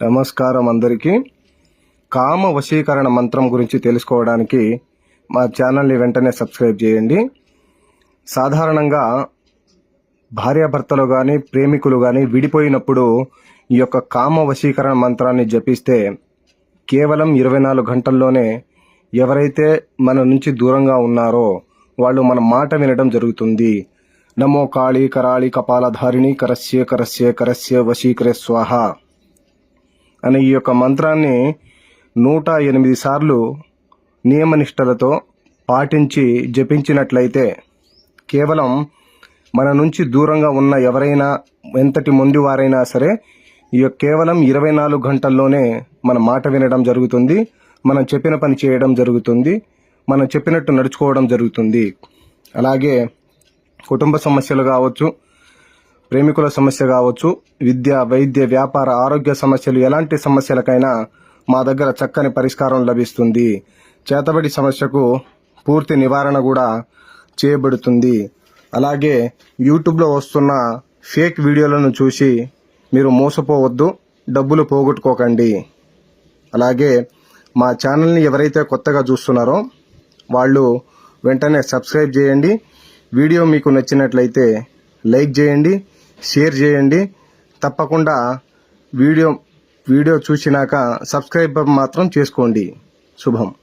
నమస్కారం అందరికీ. కామ వశీకరణ మంత్రం గురించి తెలుసుకోవడానికి మా ఛానల్ని వెంటనే సబ్స్క్రైబ్ చేయండి. సాధారణంగా భార్యాభర్తలు కానీ ప్రేమికులు కానీ విడిపోయినప్పుడు ఈ యొక్క కామ వశీకరణ మంత్రాన్ని జపిస్తే కేవలం ఇరవై నాలుగు గంటల్లోనే ఎవరైతే మన నుంచి దూరంగా ఉన్నారో వాళ్ళు మన మాట వినడం జరుగుతుంది. నమో కాళీ కరాళి కపాలధారిణి కరస్య కరస్య కరస్య వశీకరే స్వాహ. అనే ఈ యొక్క మంత్రాన్ని నూట ఎనిమిది సార్లు నియమనిష్టలతో పాటించి జపించినట్లయితే కేవలం మన నుంచి దూరంగా ఉన్న ఎవరైనా ఎంతటి మొండి వారైనా సరే ఈ కేవలం ఇరవై నాలుగు గంటల్లోనే మన మాట వినడం జరుగుతుంది మనం చెప్పిన పని చేయడం జరుగుతుంది మనం చెప్పినట్టు నడుచుకోవడం జరుగుతుంది. అలాగే కుటుంబ సమస్యలు కావచ్చు ప్రేమికుల సమస్య కావచ్చు విద్య వైద్య వ్యాపార ఆరోగ్య సమస్యలు ఎలాంటి సమస్యలకైనా మా దగ్గర చక్కని పరిష్కారం లభిస్తుంది. చేతబడి సమస్యకు పూర్తి నివారణ కూడా చేయబడుతుంది. అలాగే యూట్యూబ్లో వస్తున్న ఫేక్ వీడియోలను చూసి మీరు మోసపోవద్దు డబ్బులు పోగొట్టుకోకండి. అలాగే మా ఛానల్ని ఎవరైతే కొత్తగా చూస్తున్నారో వాళ్ళు వెంటనే సబ్స్క్రైబ్ చేయండి. వీడియో మీకు నచ్చినట్లయితే లైక్ చేయండి. షేర్ చేయండి. తప్పకుండా వీడియో వీడియో చూసినాక సబ్స్క్రైబ్ మాత్రం చేసుకోండి. శుభం.